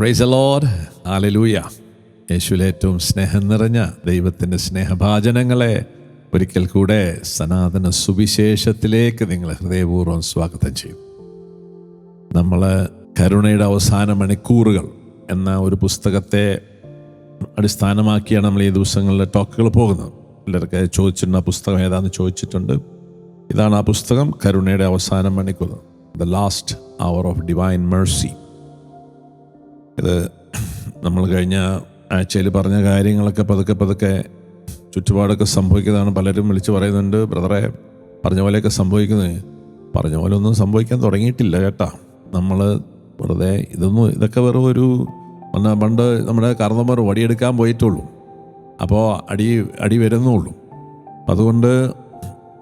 Price load hallelujah യേശുവിലെ ഏറ്റവും സ്നേഹം നിറഞ്ഞ ദൈവത്തിന്റെ സ്നേഹഭാചനങ്ങളെ ഒരിക്കൽ കൂടെ സനാതന സുവിശേഷത്തിലേക്ക് നിങ്ങൾ ഹൃദയപൂർവം സ്വാഗതം ചെയ്യും. നമ്മൾ കരുണയുടെ അവസാന മണിക്കൂറുകൾ എന്ന ഒരു പുസ്തകത്തെ അടിസ്ഥാനമാക്കിയാണ് നമ്മൾ ഈ ദിവസങ്ങളിലെ ടോക്കുകൾ പോകുന്നത്. എല്ലാവർക്കും ചോദിച്ചിട്ടുണ്ട് ആ പുസ്തകം ഏതാണെന്ന് ചോദിച്ചിട്ടുണ്ട്. ഇതാണ് ആ പുസ്തകം കരുണയുടെ അവസാന മണിക്കൂർ. The last hour of divine mercy ഇത് നമ്മൾ കഴിഞ്ഞ ആഴ്ചയിൽ പറഞ്ഞ കാര്യങ്ങളൊക്കെ പതുക്കെ പതുക്കെ ചുറ്റുപാടൊക്കെ സംഭവിക്കുന്നതാണ് പലരും വിളിച്ചു പറയുന്നുണ്ട്. ബ്രദറെ പറഞ്ഞ പോലെയൊക്കെ സംഭവിക്കുന്നത് പറഞ്ഞ പോലെ ഒന്നും സംഭവിക്കാൻ തുടങ്ങിയിട്ടില്ല കേട്ടാ. നമ്മൾ വെറുതെ ഇതൊന്നും ഇതൊക്കെ വെറും ഒരു പണ്ട് നമ്മുടെ കാരണവന്മാർ വടിയെടുക്കാൻ പോയിട്ടുള്ളൂ. അപ്പോൾ അടി അടി വരുന്നുള്ളൂ. അതുകൊണ്ട്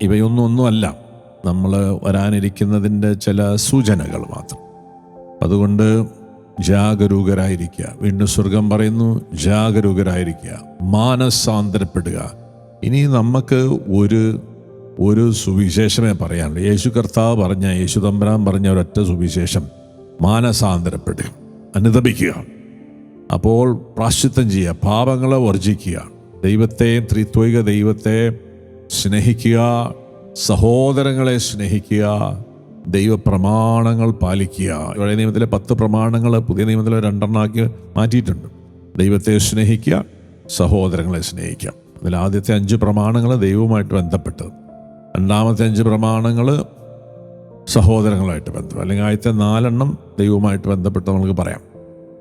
ഇവയൊന്നും ഒന്നുമല്ല നമ്മൾ വരാനിരിക്കുന്നതിന്റെ ചില സൂചനകൾ മാത്രം. അതുകൊണ്ട് ജാഗരൂകരായിരിക്കുക. വീണ്ടും സ്വർഗം പറയുന്നു ജാഗരൂകരായിരിക്കുക. മാനസാന്തരപ്പെടുക. ഇനി നമുക്ക് ഒരു ഒരു സുവിശേഷമേ പറയാനുള്ളൂ. യേശു കർത്താവ് പറഞ്ഞ യേശു തമ്പരാൻ പറഞ്ഞ ഒരൊറ്റ സുവിശേഷം. മാനസാന്തരപ്പെടുക. അനുദപിക്കുക. അപ്പോൾ പ്രാശ്ചിത്തം ചെയ്യുക. പാപങ്ങളെ വർജിക്കുക. ദൈവത്തെ ത്രിത്വിക ദൈവത്തെ സ്നേഹിക്കുക. സഹോദരങ്ങളെ സ്നേഹിക്കുക. ദൈവപ്രമാണങ്ങൾ പാലിക്കുക. പഴയ നിയമത്തിലെ പത്ത് പ്രമാണങ്ങൾ പുതിയ നിയമത്തിലെ രണ്ടെണ്ണമാക്കി മാറ്റിയിട്ടുണ്ട്. ദൈവത്തെ സ്നേഹിക്കുക സഹോദരങ്ങളെ സ്നേഹിക്കുക. അതിൽ ആദ്യത്തെ അഞ്ച് പ്രമാണങ്ങൾ ദൈവവുമായിട്ട് ബന്ധപ്പെട്ടത് രണ്ടാമത്തെ അഞ്ച് പ്രമാണങ്ങൾ സഹോദരങ്ങളായിട്ട് ബന്ധം അല്ലെങ്കിൽ ആദ്യത്തെ നാലെണ്ണം ദൈവവുമായിട്ട് ബന്ധപ്പെട്ട് നമുക്ക് പറയാം.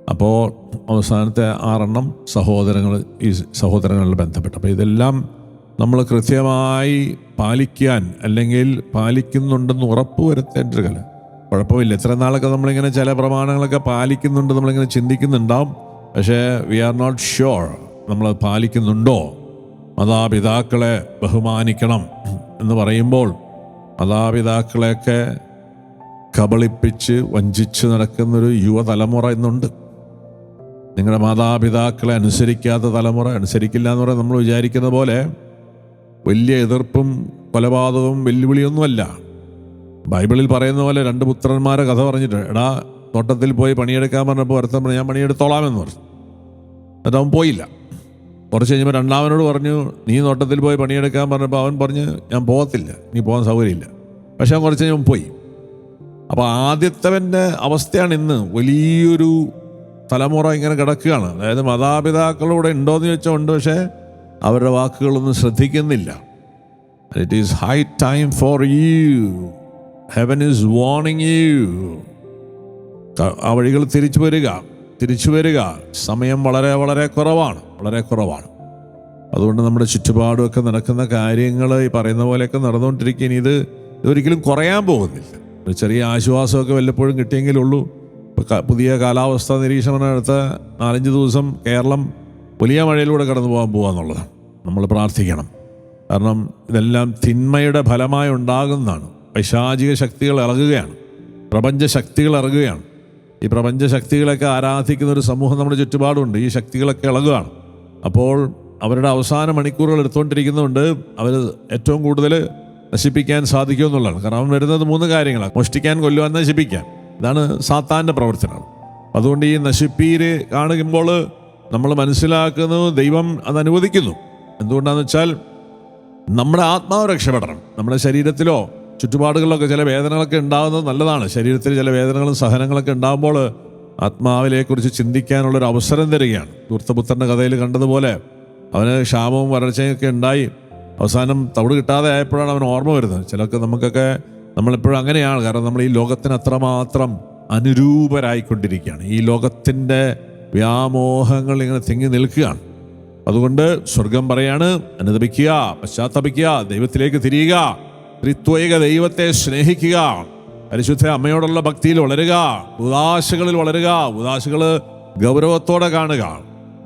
അപ്പോൾ അവസാനത്തെ ആറെണ്ണം സഹോദരങ്ങൾ ഈ സഹോദരങ്ങളിൽ ബന്ധപ്പെട്ട്. അപ്പോൾ ഇതെല്ലാം നമ്മൾ കൃത്യമായി പാലിക്കാൻ അല്ലെങ്കിൽ പാലിക്കുന്നുണ്ടെന്ന് ഉറപ്പ് വരുത്തേണ്ട ഒരു കല. കുഴപ്പമില്ല. ഇത്ര നാളൊക്കെ നമ്മളിങ്ങനെ ചില പ്രമാണങ്ങളൊക്കെ പാലിക്കുന്നുണ്ട് നമ്മളിങ്ങനെ ചിന്തിക്കുന്നുണ്ടാവും. പക്ഷേ വി ആർ നോട്ട് ഷുവർ നമ്മൾ പാലിക്കുന്നുണ്ടോ. മാതാപിതാക്കളെ ബഹുമാനിക്കണം എന്ന് പറയുമ്പോൾ മാതാപിതാക്കളെയൊക്കെ കബളിപ്പിച്ച് വഞ്ചിച്ച് നടക്കുന്നൊരു യുവതലമുറ ഇന്നുണ്ട്. നിങ്ങളുടെ മാതാപിതാക്കളെ അനുസരിക്കാത്ത തലമുറ അനുസരിക്കില്ല എന്ന് പറയാൻ നമ്മൾ വിചാരിക്കുന്ന പോലെ വലിയ എതിർപ്പും കൊലപാതകവും വെല്ലുവിളിയൊന്നുമല്ല. ബൈബിളിൽ പറയുന്ന പോലെ രണ്ട് പുത്രന്മാരെ കഥ പറഞ്ഞിട്ട് എടാ തോട്ടത്തിൽ പോയി പണിയെടുക്കാൻ പറഞ്ഞപ്പോൾ ഒരുത്തൻ പറഞ്ഞു ഞാൻ പണിയെടുത്തോളാമെന്ന് പറഞ്ഞു. എന്നിട്ട് അവൻ പോയില്ല. കുറച്ച് കഴിഞ്ഞപ്പോൾ രണ്ടാമനോട് പറഞ്ഞു നീ തോട്ടത്തിൽ പോയി പണിയെടുക്കാൻ പറഞ്ഞപ്പോൾ അവൻ പറഞ്ഞ് ഞാൻ പോകത്തില്ല നീ പോകാൻ സൗകര്യമില്ല. പക്ഷെ അവൻ കുറച്ച് കഴിഞ്ഞാൽ പോയി. അപ്പോൾ ആദ്യത്തവന്റെ അവസ്ഥയാണ് ഇന്ന് വലിയൊരു തലമുറ ഇങ്ങനെ കിടക്കുകയാണ്. അതായത് മാതാപിതാക്കളൂടെ ഉണ്ടോയെന്ന് ചോദിച്ചാൽ ഉണ്ട് പക്ഷേ അവരുടെ വാക്കുകളൊന്നും ശ്രദ്ധിക്കുന്നില്ല. It is high time for you heaven is warning you ആ വഴികൾ തിരിച്ചു വരിക തിരിച്ചു വരിക. സമയം വളരെ വളരെ കുറവാണ് വളരെ കുറവാണ്. അതുകൊണ്ട് നമ്മുടെ ചുറ്റുപാടുമൊക്കെ നടക്കുന്ന കാര്യങ്ങൾ ഈ പറയുന്ന പോലെയൊക്കെ നടന്നുകൊണ്ടിരിക്കുകയും ഇത് ഇതൊരിക്കലും കുറയാൻ പോകുന്നില്ല. ഒരു ചെറിയ ആശ്വാസമൊക്കെ വല്ലപ്പോഴും കിട്ടിയെങ്കിലുള്ളൂ പുതിയ കാലാവസ്ഥാ നിരീക്ഷണം അടുത്ത നാലഞ്ച് ദിവസം കേരളം വലിയ മഴയിലൂടെ കടന്നു പോകാൻ പോകാന്നുള്ളതാണ് നമ്മൾ പ്രാർത്ഥിക്കണം. കാരണം ഇതെല്ലാം തിന്മയുടെ ഫലമായി ഉണ്ടാകുന്നതാണ്. പൈശാചിക ശക്തികൾ ഇറങ്ങുകയാണ്. പ്രപഞ്ച ശക്തികൾ ഇറങ്ങുകയാണ്. ഈ പ്രപഞ്ച ശക്തികളൊക്കെ ആരാധിക്കുന്ന ഒരു സമൂഹം നമ്മുടെ ചുറ്റുപാടുണ്ട്. ഈ ശക്തികളൊക്കെ ഇളകുകയാണ്. അപ്പോൾ അവരുടെ അവസാന മണിക്കൂറുകൾ എടുത്തുകൊണ്ടിരിക്കുന്നതുകൊണ്ട് അവർ ഏറ്റവും കൂടുതൽ നശിപ്പിക്കാൻ സാധിക്കുമെന്നുള്ളതാണ് കാരണം അവൻ വരുന്നത് മൂന്ന് കാര്യങ്ങളാണ്. മോഷ്ടിക്കാൻ കൊല്ലുവാൻ നശിപ്പിക്കാൻ. ഇതാണ് സാത്താന്റെ പ്രവർത്തനം അതുകൊണ്ട് ഈ നശിപ്പീര് കാണുമ്പോൾ നമ്മൾ മനസ്സിലാക്കുന്നു ദൈവം അത് അനുവദിക്കുന്നു. എന്തുകൊണ്ടാണെന്ന് വെച്ചാൽ നമ്മുടെ ആത്മാവ് രക്ഷപ്പെടണം. നമ്മുടെ ശരീരത്തിലോ ചുറ്റുപാടുകളിലൊക്കെ ചില വേദനകളൊക്കെ ഉണ്ടാകുന്നത് നല്ലതാണ്. ശരീരത്തിൽ ചില വേദനകളും സഹനങ്ങളൊക്കെ ഉണ്ടാകുമ്പോൾ ആത്മാവിനെക്കുറിച്ച് ചിന്തിക്കാനുള്ളൊരു അവസരം തരികയാണ്. ദൂർത്തപുത്രന്റെ കഥയിൽ കണ്ടതുപോലെ അവന് ക്ഷാമവും വരൾച്ചയും ഒക്കെ ഉണ്ടായി. അവസാനം തവിട് കിട്ടാതെ ആയപ്പോഴാണ് അവൻ ഓർമ്മ വരുന്നത്. ചിലർക്ക് നമുക്കൊക്കെ നമ്മളെപ്പോഴും അങ്ങനെയാണ്. കാരണം നമ്മൾ ഈ ലോകത്തിന് അത്രമാത്രം അനുരൂപരായിക്കൊണ്ടിരിക്കുകയാണ്. ഈ ലോകത്തിന്റെ വ്യാമോഹങ്ങൾ ഇങ്ങനെ തിങ്ങി നിൽക്കുകയാണ്. അതുകൊണ്ട് സ്വർഗം പറയാണ് അനുദപിക്കുക പശ്ചാത്തപിക്കുക ദൈവത്തിലേക്ക് തിരിയുക ത്രിത്വൈക ദൈവത്തെ സ്നേഹിക്കുക പരിശുദ്ധ അമ്മയോടുള്ള ഭക്തിയിൽ വളരുക ഉദാശകളിൽ വളരുക ഉദാശകൾ ഗൗരവത്തോടെ കാണുക.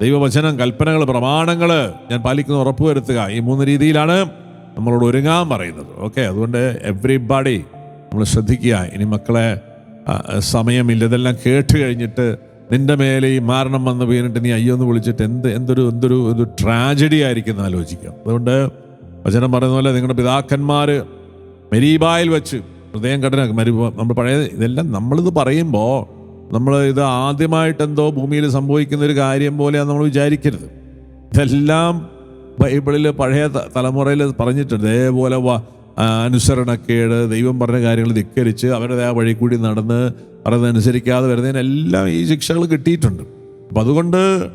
ദൈവവചനം കൽപ്പനകൾ പ്രമാണങ്ങൾ ഞാൻ പാലിക്കുന്ന ഉറപ്പുവരുത്തുക. ഈ മൂന്ന് രീതിയിലാണ് നമ്മളോട് ഒരുങ്ങാൻ പറയുന്നത്. ഓക്കെ അതുകൊണ്ട് എവ്രിബഡി നമ്മൾ ശ്രദ്ധിക്കുക. ഇനി മക്കളെ സമയമില്ല. ഇതെല്ലാം കേട്ട് കഴിഞ്ഞിട്ട് നിന്റെ മേലെ ഈ മാരണം വന്ന് വീണിട്ട് നീ അയ്യോ എന്ന് വിളിച്ചിട്ട് എന്ത് എന്തൊരു എന്തൊരു ഒരു ട്രാജഡി ആയിരിക്കും ആലോചിക്കാം. അതുകൊണ്ട് വചനം പറയുന്ന പോലെ നിങ്ങളുടെ പിതാക്കന്മാർ മെരീബായിൽ വെച്ച് ഹൃദയം കഠിന മരി നമ്മൾ പഴയ ഇതെല്ലാം നമ്മളിത് പറയുമ്പോൾ നമ്മൾ ഇത് ആദ്യമായിട്ട് എന്തോ ഭൂമിയിൽ സംഭവിക്കുന്ന ഒരു കാര്യം പോലെയാണ് നമ്മൾ വിചാരിക്കരുത്. ഇതെല്ലാം ബൈബിളിൽ പഴയ തലമുറയിൽ പറഞ്ഞിട്ടുണ്ട്. ഇതേപോലെ അനുസരണക്കേട് ദൈവം പറഞ്ഞ കാര്യങ്ങൾ ധിക്കരിച്ച് അവരുടെ ആ വഴി കൂടി നടന്ന് പറയുന്നതനുസരിക്കാതെ വരുന്നതിനെല്ലാം ഈ ശിക്ഷകൾ കിട്ടിയിട്ടുണ്ട്. അപ്പം അതുകൊണ്ട്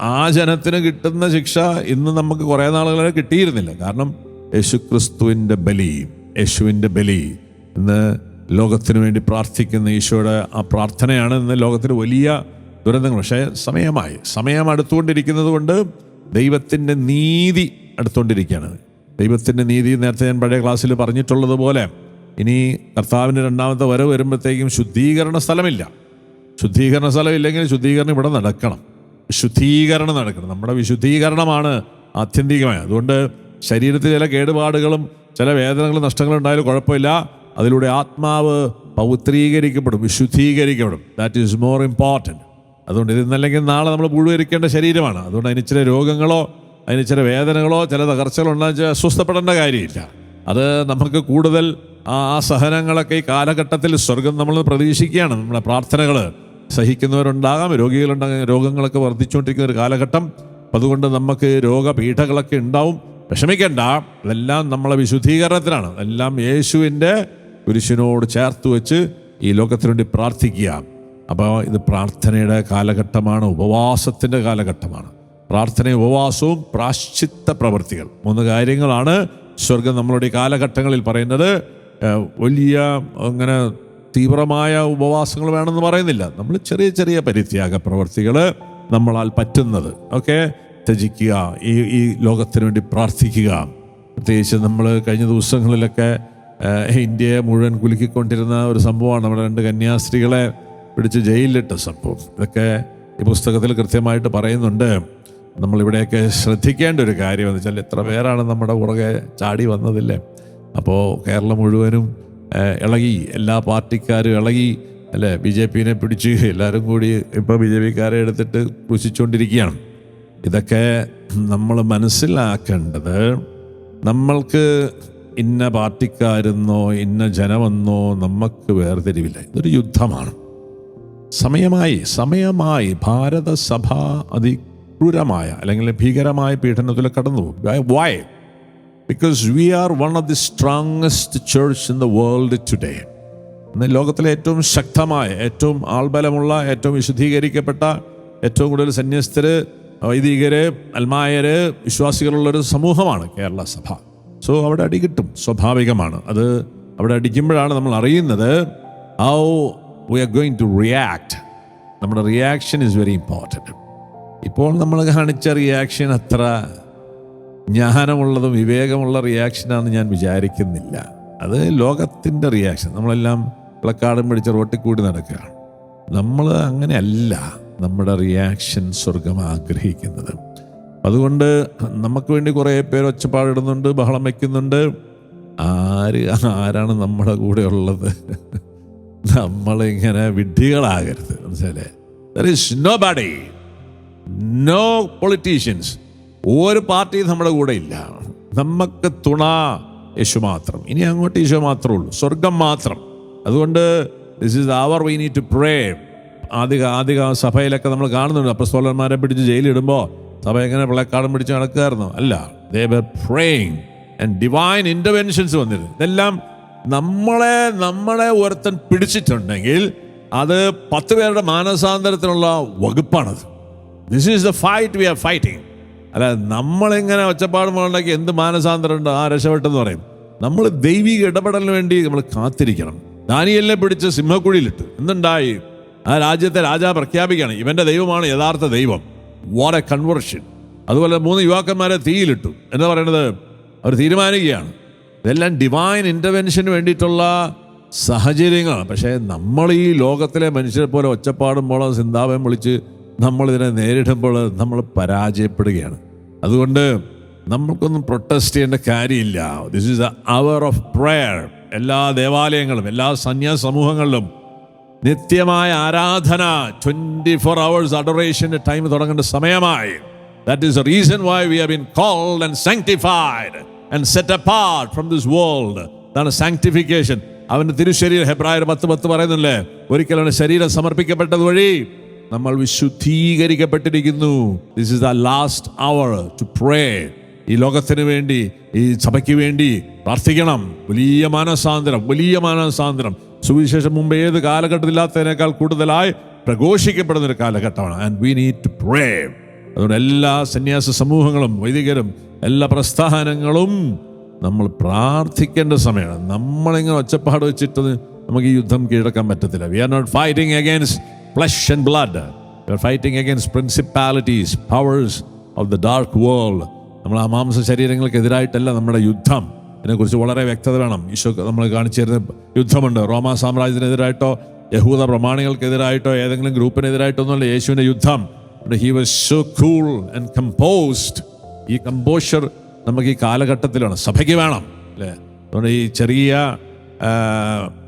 ആ ജനത്തിന് കിട്ടുന്ന ശിക്ഷ ഇന്ന് നമുക്ക് കുറേ നാളുകളെ കിട്ടിയിരുന്നില്ല. കാരണം യേശുക്രിസ്തുവിന്റെ ബലി യേശുവിന്റെ ബലി ഇന്ന് ലോകത്തിന് വേണ്ടി പ്രാർത്ഥിക്കുന്ന ഈശോയുടെ ആ പ്രാർത്ഥനയാണ് ഇന്ന് ലോകത്തിന് വലിയ ദുരന്തങ്ങൾ. പക്ഷേ സമയമായി സമയം അടുത്തുകൊണ്ടിരിക്കുന്നത് കൊണ്ട് ദൈവത്തിന്റെ നീതി അടുത്തുകൊണ്ടിരിക്കുകയാണ്. ദൈവത്തിന്റെ നീതി നേരത്തെ ഞാൻ പഴയ ക്ലാസ്സിൽ പറഞ്ഞിട്ടുള്ളതുപോലെ ഇനി കർത്താവിന്റെ രണ്ടാമത്തെ വരവ് വരുമ്പോഴത്തേക്കും ശുദ്ധീകരണ സ്ഥലമില്ല. ശുദ്ധീകരണ സ്ഥലം ഇല്ലെങ്കിൽ ശുദ്ധീകരണം ഇവിടെ നടക്കണം. ശുദ്ധീകരണം നടക്കണം. നമ്മുടെ വിശുദ്ധീകരണമാണ് ആത്യന്തികമായ. അതുകൊണ്ട് ശരീരത്തിൽ ചില കേടുപാടുകളും ചില വേദനകളും നഷ്ടങ്ങളും ഉണ്ടായാലും കുഴപ്പമില്ല. അതിലൂടെ ആത്മാവ് പൗത്രീകരിക്കപ്പെടും വിശുദ്ധീകരിക്കപ്പെടും. ദാറ്റ് ഈസ് മോർ ഇമ്പോർട്ടന്റ് അതുകൊണ്ട് ഇത് ഇന്നല്ലെങ്കിൽ നാളെ നമ്മൾ പുഴുവരിക്കേണ്ട ശരീരമാണ്. അതുകൊണ്ട് അതിന് ചില രോഗങ്ങളോ അതിന് ചില വേദനകളോ ചില തകർച്ചകളോ ഉണ്ടാകുന്ന അസ്വസ്ഥപ്പെടേണ്ട കാര്യമില്ല. അത് നമുക്ക് കൂടുതൽ ആ സഹനങ്ങളൊക്കെ ഈ കാലഘട്ടത്തിൽ സ്വർഗം നമ്മൾ പ്രതീക്ഷിക്കുകയാണ്. നമ്മുടെ പ്രാർത്ഥനകൾ സഹിക്കുന്നവരുണ്ടാകാം രോഗികളുണ്ടാകാം രോഗങ്ങളൊക്കെ വർദ്ധിച്ചുകൊണ്ടിരിക്കുന്ന ഒരു കാലഘട്ടം. അതുകൊണ്ട് നമുക്ക് രോഗപീഠകളൊക്കെ ഉണ്ടാവും. വിഷമിക്കേണ്ട അതെല്ലാം നമ്മളെ വിശുദ്ധീകരണത്തിനാണ്. എല്ലാം യേശുവിന്റെ കുരിശിനോട് ചേർത്ത് വെച്ച് ഈ ലോകത്തിന് വേണ്ടി പ്രാർത്ഥിക്കുക. അപ്പോൾ ഇത് പ്രാർത്ഥനയുടെ കാലഘട്ടമാണ് ഉപവാസത്തിന്റെ കാലഘട്ടമാണ്. പ്രാർത്ഥനയും ഉപവാസവും പ്രാശ്ചിത്ത പ്രവൃത്തികൾ. മൂന്ന് കാര്യങ്ങളാണ് സ്വർഗം നമ്മളുടെ കാലഘട്ടങ്ങളിൽ പറയുന്നത്. വലിയ അങ്ങനെ തീവ്രമായ ഉപവാസങ്ങൾ വേണമെന്ന് പറയുന്നില്ല. നമ്മൾ ചെറിയ ചെറിയ പരിത്യാഗ പ്രവൃത്തികൾ നമ്മളാൽ പറ്റുന്നത്. ഓക്കെ? ത്യജിക്കുക ഈ ഈ ലോകത്തിന് വേണ്ടി പ്രാർത്ഥിക്കുക. പ്രത്യേകിച്ച് നമ്മൾ കഴിഞ്ഞ ദിവസങ്ങളിലൊക്കെ ഇന്ത്യയെ മുഴുവൻ കുലുക്കിക്കൊണ്ടിരുന്ന ഒരു സംഭവമാണ് നമ്മുടെ രണ്ട് കന്യാസ്ത്രീകളെ പിടിച്ച് ജയിലിലിട്ട സംഭവം. ഇതൊക്കെ ഈ പുസ്തകത്തിൽ കൃത്യമായിട്ട് പറയുന്നുണ്ട്. നമ്മളിവിടെയൊക്കെ ശ്രദ്ധിക്കേണ്ട ഒരു കാര്യം എന്ന് വെച്ചാൽ എത്ര പേരാണ് നമ്മുടെ പുറകെ ചാടി വന്നതില്ലേ? അപ്പോൾ കേരളം മുഴുവനും ഇളകി എല്ലാ പാർട്ടിക്കാരും ഇളകി അല്ലേ? ബി ജെ പിനെ പിടിച്ച് എല്ലാവരും കൂടി ഇപ്പോൾ ബി ജെ പിക്കാരെ എടുത്തിട്ട് ക്രൂശിച്ചുകൊണ്ടിരിക്കുകയാണ് ഇതൊക്കെ നമ്മൾ മനസ്സിലാക്കേണ്ടത് നമ്മൾക്ക് ഇന്ന പാർട്ടിക്കാരെന്നോ ഇന്ന ജനമെന്നോ നമുക്ക് വേർതിരിവില്ല. ഇതൊരു യുദ്ധമാണ്. സമയമായി സമയമായി ഭാരതസഭ അതിക്രൂരമായ അല്ലെങ്കിൽ ഭീകരമായ പീഡനത്തിൽ കടന്നു why because we are one of the strongest church in the world today ഇന്ന് ലോകത്തിലെ ഏറ്റവും ശക്തമായ ഏറ്റവും ആൾബലമുള്ള ഏറ്റവും വിശുദ്ധീകരിക്കപ്പെട്ട ഏറ്റവും കൂടുതൽ സന്യസ്തര് വൈദികര് അൽമായര് വിശ്വാസികളുള്ളൊരു സമൂഹമാണ് കേരള സഭ. സോ അവിടെ അടി കിട്ടും സ്വാഭാവികമാണ്. അത് അവിടെ അടിക്കുമ്പോഴാണ് നമ്മൾ അറിയുന്നത് how we are going to react നമ്മുടെ റിയാക്ഷൻ ഇസ് വെരി ഇമ്പോർട്ടന്റ് ഇപ്പോൾ നമ്മൾ കാണിച്ച റിയാക്ഷൻ അത്ര ജ്ഞാനമുള്ളതും വിവേകമുള്ള റിയാക്ഷനാണെന്ന് ഞാൻ വിചാരിക്കുന്നില്ല. അത് ലോകത്തിന്റെ റിയാക്ഷൻ നമ്മളെല്ലാം പ്ലക്കാർഡും പിടിച്ച് റോട്ടിൽ കൂടി നടക്കുകയാണ്. നമ്മൾ അങ്ങനെയല്ല നമ്മുടെ റിയാക്ഷൻ സ്വർഗം ആഗ്രഹിക്കുന്നത്. അതുകൊണ്ട് നമുക്ക് വേണ്ടി കുറേ പേര് ഒച്ചപ്പാടിടുന്നുണ്ട് ബഹളം വയ്ക്കുന്നുണ്ട് ആര് ആരാണ് നമ്മുടെ കൂടെ ഉള്ളത്? നമ്മളിങ്ങനെ വിഡ്ഢികളാകരുത്. മനസ്സിലെ there is nobody no politicians ഒരു പാർട്ടിയും നമ്മുടെ കൂടെ ഇല്ല. നമുക്ക് തുണ യേശു മാത്രം. ഇനി അങ്ങോട്ട് യേശു മാത്രമേ ഉള്ളൂ. സ്വർഗം മാത്രം. അതുകൊണ്ട് this is hour we need to pray ആദ്യ ആദ്യ സഭയിലൊക്കെ നമ്മൾ കാണുന്നുണ്ട്. അപ്പസ്തോലന്മാരെ പിടിച്ച് ജയിലിടുമ്പോൾ സഭ എങ്ങനെ പിള്ളേക്കാടം പിടിച്ച് നടക്കുമായിരുന്നു അല്ല. They were praying and divine interventions വന്നിരുന്നു. ഇതെല്ലാം നമ്മളെ നമ്മളെ ഒരുത്തൻ പിടിച്ചിട്ടുണ്ടെങ്കിൽ അത് പത്ത് പേരുടെ മാനസാന്തരത്തിനുള്ള വകുപ്പാണത്. This is the fight we are fighting അല്ല നമ്മളിങ്ങനെ ഒച്ചപ്പാട് മുണ്ടാക്കി എന്ത് മാനസാന്തരം ഉണ്ട് ആ രക്ഷപ്പെട്ടെന്ന് പറയും. നമ്മൾ ദൈവിക ഇടപെടലിന് വേണ്ടി നമ്മൾ കാത്തിരിക്കണം. ദാനിയലിനെ പിടിച്ച് സിംഹക്കുഴിയിലിട്ട്. എന്തുണ്ടായി? ആ രാജ്യത്തെ രാജാ പ്രഖ്യാപിക്കുകയാണ്. ഇവന്റെ ദൈവമാണ് യഥാർത്ഥ ദൈവം. വാട്ട് എ കൺവേർഷൻ അതുപോലെ മൂന്ന് യുവാക്കന്മാരെ തീയിലിട്ടു. എന്താ പറയണത് അവർ തീരുമാനിക്കുകയാണ്. ഇതെല്ലാം ഡിവൈൻ ഇന്റർവെൻഷന് വേണ്ടിയിട്ടുള്ള സാഹചര്യങ്ങളാണ്. പക്ഷേ നമ്മൾ ഈ ലോകത്തിലെ മനുഷ്യരെ പോലെ ഒച്ചപ്പാടുമ്പോൾ സിന്താപം വിളിച്ച് നമ്മളിതിനെ നേരിടുമ്പോൾ നമ്മൾ പരാജയപ്പെടുകയാണ്. അതുകൊണ്ട് നമ്മൾക്കൊന്നും പ്രൊട്ടസ്റ്റ് ചെയ്യേണ്ട കാര്യമില്ല. This is hour of prayer എല്ലാ ദേവാലയങ്ങളും എല്ലാ സന്യാസ സമൂഹങ്ങളിലും നിത്യമായ ആരാധന ട്വന്റി ഫോർ അവേഴ്സ് അഡറേഷന്റെ ടൈം തുടങ്ങേണ്ട സമയമായി. That is a reason why we been called and sanctified and set apart from this world അതാണ് സാങ്ക്ടിഫിക്കേഷൻ അവന്റെ തിരുശരീരം ഹെബ്രായർ പത്ത് പത്ത് പറയുന്നില്ലേ ഒരിക്കൽ അവന്റെ ശരീരം സമർപ്പിക്കപ്പെട്ടത് വഴി നമ്മൾ വിശുദ്ധീകരിക്കപ്പെട്ടിരിക്കുന്നു. This is the last hour to pray ഈ ലോകത്തിന് വേണ്ടി ഈ സഭയ്ക്ക് വേണ്ടി പ്രാർത്ഥിക്കണം. വലിയ മാനസാന്തരം വലിയ മാനസാന്തരം. സുവിശേഷം മുമ്പ് ഏത് കാലഘട്ടത്തിലാത്തതിനേക്കാൾ കൂടുതലായി പ്രഘോഷിക്കപ്പെടുന്ന ഒരു കാലഘട്ടമാണ്. And we need to pray അതുകൊണ്ട് എല്ലാ സന്യാസ സമൂഹങ്ങളും വൈദികരും എല്ലാ പ്രസ്ഥാനങ്ങളും നമ്മൾ പ്രാർത്ഥിക്കേണ്ട സമയമാണ്. നമ്മളിങ്ങനെ ഒച്ചപ്പാട് വെച്ചിട്ട് നമുക്ക് ഈ യുദ്ധം കീഴടക്കാൻ പറ്റത്തില്ല. We are not fighting against flesh and blood. We're fighting against principalities, powers of the dark world. നമ്മൾ ആ മാംസ ശരീരങ്ങൾക്കെതിരായിട്ടല്ല നമ്മുടെ യുദ്ധം. ഇതിനെക്കുറിച്ച് വളരെ വ്യക്തത വേണം. ഈശോ നമ്മൾ കാണിച്ചു തരുന്ന യുദ്ധമുണ്ട്. റോമാ സാമ്രാജ്യത്തിനെതിരായിട്ടോ യഹൂദ പ്രമാണികൾക്കെതിരായിട്ടോ ഏതെങ്കിലും ഗ്രൂപ്പിനെതിരായിട്ടോ ഒന്നുമല്ല യേശുവിന്റെ യുദ്ധം. He was so cool and composed ഈ കമ്പോഷർ നമുക്ക് ഈ കാലഘട്ടത്തിലാണ്. സഭയ്ക്ക് വേണം അല്ലേ? അതുകൊണ്ട് ഈ ചെറിയ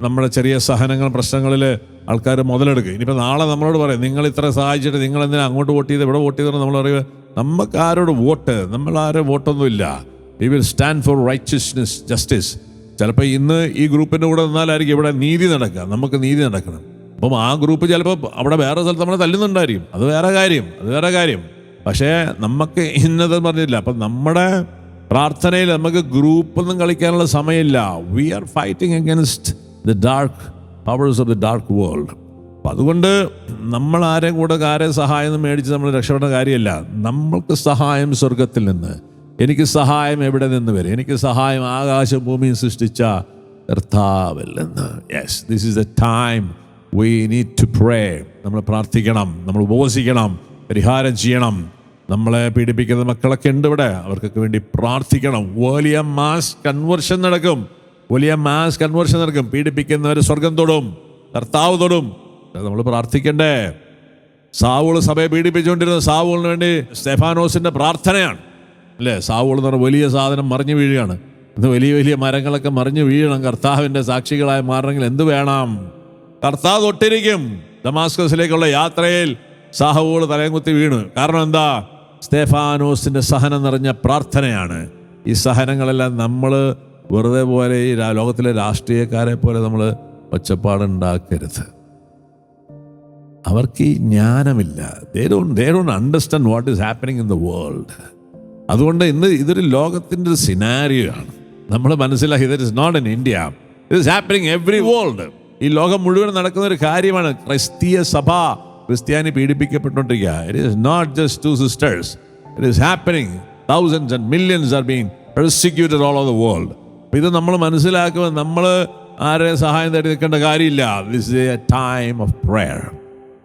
നമ്മുടെ ചെറിയ സഹനങ്ങൾ പ്രശ്നങ്ങളിൽ ആൾക്കാർ മുതലെടുക്കുക. ഇനിയിപ്പോൾ നാളെ നമ്മളോട് പറയും നിങ്ങൾ ഇത്ര സഹായിച്ചിട്ട് നിങ്ങൾ എന്തിനാ അങ്ങോട്ട് വോട്ട് ചെയ്ത്? ഇവിടെ വോട്ട് ചെയ്തെന്ന് നമ്മൾ പറയുക നമുക്ക് ആരോട് വോട്ട്? നമ്മൾ ആരും വോട്ടൊന്നുമില്ല. We will stand for righteousness justice ചിലപ്പോൾ ഇന്ന് ഈ ഗ്രൂപ്പിന്റെ കൂടെ നിന്നാലായിരിക്കും ഇവിടെ നീതി നടക്കുക. നമുക്ക് നീതി നടക്കണം. അപ്പം ആ ഗ്രൂപ്പ് ചിലപ്പോൾ അവിടെ വേറെ സ്ഥലത്ത് നമ്മളെ തല്ലുന്നുണ്ടായിരിക്കും. അത് വേറെ കാര്യം അത് വേറെ കാര്യം. പക്ഷേ നമുക്ക് ഇന്നത് പറഞ്ഞില്ല അപ്പം നമ്മുടെ പ്രാർത്ഥനയിൽ നമുക്ക് ഗ്രൂപ്പൊന്നും കളിക്കാനുള്ള സമയമില്ല. We are fighting against the dark powers of the dark world അപ്പം അതുകൊണ്ട് നമ്മൾ ആരെയും കൂടെ ആരെയും സഹായം മേടിച്ച് നമ്മൾ രക്ഷപ്പെടുന്ന കാര്യമല്ല. നമ്മൾക്ക് സഹായം സ്വർഗത്തിൽ നിന്ന്. എനിക്ക് സഹായം എവിടെ നിന്ന് വരും? എനിക്ക് സഹായം ആകാശം ഭൂമിയും സൃഷ്ടിച്ച കർത്താവിൽ നിന്ന്. Yes this is a time we need to pray നമ്മൾ പ്രാർത്ഥിക്കണം നമ്മൾ ഉപവസിക്കണം പരിഹാരം ചെയ്യണം. നമ്മളെ പീഡിപ്പിക്കുന്ന മക്കളൊക്കെ ഉണ്ട് ഇവിടെ. അവർക്കൊക്കെ വേണ്ടി പ്രാർത്ഥിക്കണം. വലിയ മാസ് കൺവെർഷൻ നടക്കും. വലിയ മാസ് കൺവേർഷൻ നടക്കും. പീഡിപ്പിക്കുന്നവർ സ്വർഗം തൊടും. കർത്താവ് തൊടും. നമ്മൾ പ്രാർത്ഥിക്കണ്ടേ? സാവൂൾ സഭയെ പീഡിപ്പിച്ചുകൊണ്ടിരുന്ന സാവൂളിന് വേണ്ടി സ്റ്റെഫാനോസിന്റെ പ്രാർത്ഥനയാണ്. അല്ലേ? സാവൂൾ എന്ന് പറഞ്ഞ വലിയ സാധനം മറിഞ്ഞു വീഴുകയാണ്. ഇന്ന് വലിയ വലിയ മരങ്ങളൊക്കെ മറിഞ്ഞു വീഴണം. കർത്താവിന്റെ സാക്ഷികളായി മാറണമെങ്കിൽ എന്ത് വേണം? കർത്താവ് തൊട്ടിരിക്കും. ഡമാസ്കസിലേക്കുള്ള യാത്രയിൽ സാഹുവോൾ തലയും കുത്തി വീണ്. കാരണം എന്താ? സ്റ്റെഫാനോസിന്റെ സഹനം നിറഞ്ഞ പ്രാർത്ഥനയാണ്. ഈ സഹനങ്ങളെല്ലാം നമ്മൾ വെറുതെ പോലെ ഈ ലോകത്തിലെ രാഷ്ട്രീയക്കാരെ പോലെ നമ്മൾ ഒച്ചപ്പാടുണ്ടാക്കരുത്. അവർക്ക് ഈ ജ്ഞാനമില്ല. They they don't understand what is happening in the world അതുകൊണ്ട് ഇന്ന് ഇതൊരു ലോകത്തിന്റെ ഒരു സിനാരിയോ ആണ്. നമ്മൾ മനസ്സിലാക്കി it is not in India it is happening every world ഈ ലോകം മുഴുവൻ നടക്കുന്ന ഒരു കാര്യമാണ്. ക്രിസ്തീയ സഭ ക്രിസ്ത്യാനി പീഡിപ്പിക്കപ്പെട്ടുകൊണ്ടിരിക്കുക. It is not just two sisters it is happening thousands and millions are being persecuted all of the world ഇത് നമ്മൾ മനസ്സിലാക്കുമ്പോൾ നമ്മൾ ആരെ സഹായം തേടി നിൽക്കേണ്ട കാര്യമില്ല. This a time of prayer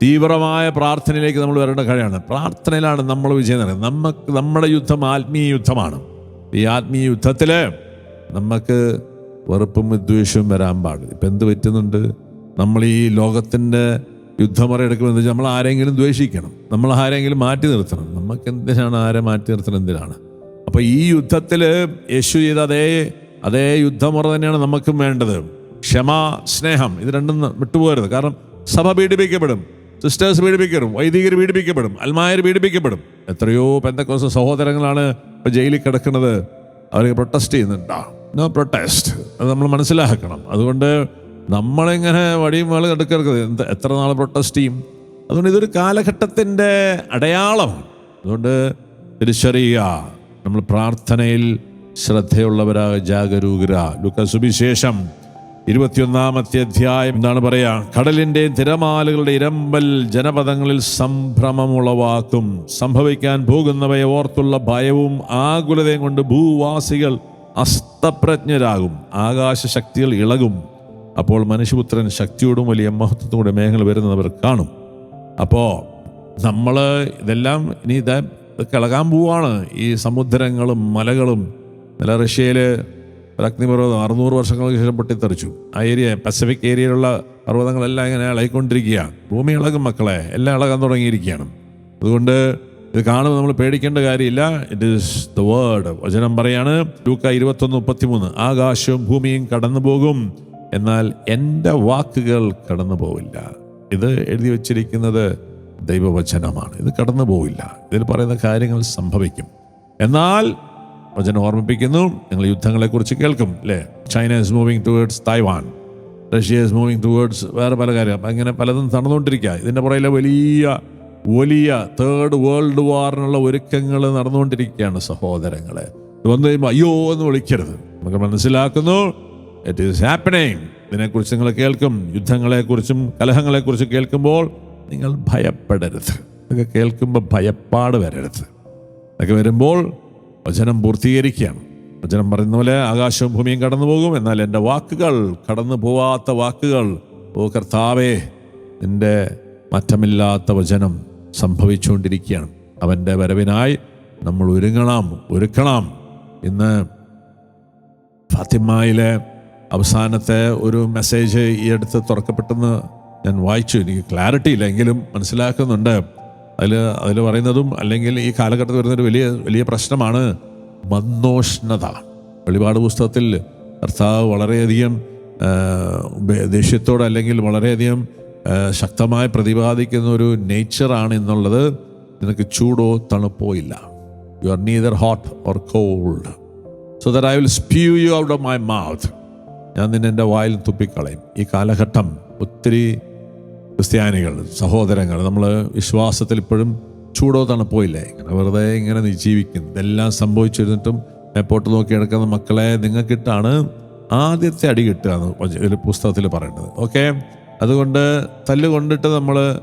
തീവ്രമായ പ്രാർത്ഥനയിലേക്ക് നമ്മൾ വരേണ്ട കഴിയാണ് പ്രാർത്ഥനയിലാണ് നമ്മൾ വിജയം നേടുന്നത്. നമുക്ക് നമ്മുടെ യുദ്ധം ആത്മീയ യുദ്ധമാണ്. ഈ ആത്മീയ യുദ്ധത്തിൽ നമുക്ക് വെറുപ്പും വിദ്വേഷവും വരാൻ പാടില്ല. ഇപ്പം എന്ത് പറ്റുന്നുണ്ട്? നമ്മൾ ഈ ലോകത്തിന്റെ യുദ്ധമറിയെടുക്കുമ്പോൾ നമ്മൾ ആരെങ്കിലും ദ്വേഷിക്കണം. നമ്മൾ ആരെങ്കിലും മാറ്റി നിർത്തണം. നമുക്ക് എന്തിനാണ് ആരെ മാറ്റി നിർത്തണം? എന്തിനാണ്? അപ്പോൾ ഈ യുദ്ധത്തിൽ യേശു ചെയ്ത അതേ അതേ യുദ്ധമുറ തന്നെയാണ് നമുക്കും വേണ്ടത്. ക്ഷമ സ്നേഹം ഇത് രണ്ടും വിട്ടുപോകരുത്. കാരണം സഭ പീഡിപ്പിക്കപ്പെടും സിസ്റ്റേഴ്സ് പീഡിപ്പിക്കപ്പെടും വൈദികർ പീഡിപ്പിക്കപ്പെടും അൽമായർ പീഡിപ്പിക്കപ്പെടും. എത്രയോ പെന്തക്കോസ് സഹോദരങ്ങളാണ് ഇപ്പൊ ജയിലിൽ കിടക്കുന്നത്. അവർ പ്രൊട്ടസ്റ്റ് ചെയ്യുന്നുണ്ടോ. നോ പ്രൊട്ടസ്റ്റ് അത് നമ്മൾ മനസ്സിലാക്കണം. അതുകൊണ്ട് നമ്മളിങ്ങനെ വടിയും വേള എടുക്കരുത് എന്ത് എത്ര നാൾ പ്രൊട്ടസ്റ്റ് ചെയ്യും? അതുകൊണ്ട് ഇതൊരു കാലഘട്ടത്തിന്റെ അടയാളം. അതുകൊണ്ട് തിരിച്ചറിയുക. നമ്മൾ പ്രാർത്ഥനയിൽ ശ്രദ്ധയുള്ളവരാக ജാഗരൂകര. ലുക്ക സുവിശേഷം ഇരുപത്തിയൊന്നാമത്തെ അധ്യായം എന്താണ് പറയാ കടലിന്റെ തിരമാലകളുടെ ഇരമ്പൽ ജനപദങ്ങളിൽ സംഭ്രമമുളവാക്കും. സംഭവിക്കാൻ പോകുന്നവയെ ഓർത്തുള്ള ഭയവും ആകുലതയും കൊണ്ട് ഭൂവാസികൾ അസ്തപ്രജ്ഞരാകും. ആകാശശക്തികൾ ഇളകും. അപ്പോൾ മനുഷ്യപുത്രൻ ശക്തിയോടും വലിയ മഹത്വത്തോടെ മേഘങ്ങൾ വരുന്നവർ കാണും. അപ്പോൾ നമ്മൾ ഇതെല്ലാം ഇനി ഇത് കിളകാൻ പോവാണ്. ഈ സമുദ്രങ്ങളും മലകളും ഇന്നലെ റഷ്യയിൽ ഒരു അഗ്നിപർവതം അറുന്നൂറ് വർഷങ്ങൾക്ക് ശേഷം പൊട്ടിത്തെറിച്ചു. ആ ഏരിയ പസഫിക് ഏരിയയിലുള്ള പർവതങ്ങളെല്ലാം ഇങ്ങനെ ഇളകിക്കൊണ്ടിരിക്കുകയാണ് ഭൂമി ഇളകും മക്കളെ. എല്ലാം ഇളകാൻ തുടങ്ങിയിരിക്കുകയാണ്. അതുകൊണ്ട് ഇത് കാണുമ്പോൾ നമ്മൾ പേടിക്കേണ്ട കാര്യമില്ല. ഇറ്റ് ഈസ് ദ വേർഡ് വചനം പറയാണ് ലൂക്ക ഇരുപത്തൊന്ന് മുപ്പത്തിമൂന്ന്. ആകാശവും ഭൂമിയും കടന്നു പോകും എന്നാൽ എന്റെ വാക്കുകൾ കടന്നു പോവില്ല ഇത് എഴുതി വച്ചിരിക്കുന്നത് ദൈവവചനമാണ്. ഇത് കടന്നു പോവില്ല ഇതിൽ പറയുന്ന കാര്യങ്ങൾ സംഭവിക്കും. എന്നാൽ വചനം ഓർമ്മിപ്പിക്കുന്നു. നിങ്ങൾ യുദ്ധങ്ങളെക്കുറിച്ച് കേൾക്കും അല്ലേ China is moving towards Taiwan Russia is moving towards വേറെ പല കാര്യം. അപ്പം ഇങ്ങനെ പലതും നടന്നുകൊണ്ടിരിക്കുക. ഇതിന്റെ പുറകിലെ വലിയ വലിയ തേർഡ് വേൾഡ് വാറിനുള്ള ഒരുക്കങ്ങൾ നടന്നുകൊണ്ടിരിക്കുകയാണ് സഹോദരങ്ങളെ. ഇത് വന്നു കഴിയുമ്പോൾ അയ്യോ എന്ന് വിളിക്കരുത്. നമുക്ക് മനസ്സിലാക്കുന്നു ഇറ്റ് ഈസ് ഹാപ്പനിങ് ഇതിനെക്കുറിച്ച് നിങ്ങൾ കേൾക്കും യുദ്ധങ്ങളെക്കുറിച്ചും കലഹങ്ങളെക്കുറിച്ചും കേൾക്കുമ്പോൾ നിങ്ങൾ ഭയപ്പെടരുത്. ഇതൊക്കെ കേൾക്കുമ്പോൾ ഭയപ്പാട് വരരുത്. ഇതൊക്കെ വരുമ്പോൾ വചനം പൂർത്തീകരിക്കുകയാണ് വചനം പറയുന്ന പോലെ ആകാശവും ഭൂമിയും കടന്നു പോകും എന്നാൽ എന്റെ വാക്കുകൾ കടന്നു പോവാത്ത വാക്കുകൾ ഓ കർത്താവേ നിന്റെ മാറ്റമില്ലാത്ത വചനം സംഭവിച്ചുകൊണ്ടിരിക്കുകയാണ്. അവന്റെ വരവിനായി നമ്മൾ ഒരുങ്ങണം ഒരുക്കണം. ഇന്ന് ഫാത്തിമയിലെ അവസാനത്തെ ഒരു മെസ്സേജ് ഈ അടുത്ത് തുറക്കപ്പെട്ടെന്ന് ഞാൻ വായിച്ചു. എനിക്ക് ക്ലാരിറ്റി ഇല്ലെങ്കിലും മനസ്സിലാക്കുന്നുണ്ട്. അതിൽ അതിൽ പറയുന്നതും അല്ലെങ്കിൽ ഈ കാലഘട്ടത്തിൽ വരുന്നൊരു വലിയ വലിയ പ്രശ്നമാണ് മന്ദോഷ്ണത. വെളിപാട് പുസ്തകത്തിൽ കർത്താവ് വളരെയധികം ദേഷ്യത്തോട് അല്ലെങ്കിൽ വളരെയധികം ശക്തമായി പ്രതിപാദിക്കുന്ന ഒരു നേച്ചറാണ് എന്നുള്ളത് നിനക്ക് ചൂടോ തണുപ്പോ ഇല്ല. You are neither hot or cold so then I will spew you out of my mouth ഞാൻ നിന്നെ എന്റെ വായിൽ തുപ്പിക്കളയും. ഈ കാലഘട്ടം ഒത്തിരി ക്രിസ്ത്യാനികൾ സഹോദരങ്ങൾ നമ്മൾ വിശ്വാസത്തിൽ ഇപ്പോഴും ചൂടോ തണുപ്പോ ഇല്ല ഇങ്ങനെ വെറുതെ ഇങ്ങനെ ജീവിക്കുന്നു. ഇതെല്ലാം സംഭവിച്ചിരുന്നിട്ടും എപ്പോട്ട് നോക്കി കിടക്കുന്ന മക്കളെ നിങ്ങൾക്കിട്ടാണ് ആദ്യത്തെ അടി കിട്ടുക എന്ന് ഒരു പുസ്തകത്തിൽ പറയേണ്ടത് ഓക്കെ അതുകൊണ്ട് തല്ല് കൊണ്ടിട്ട് നമ്മൾ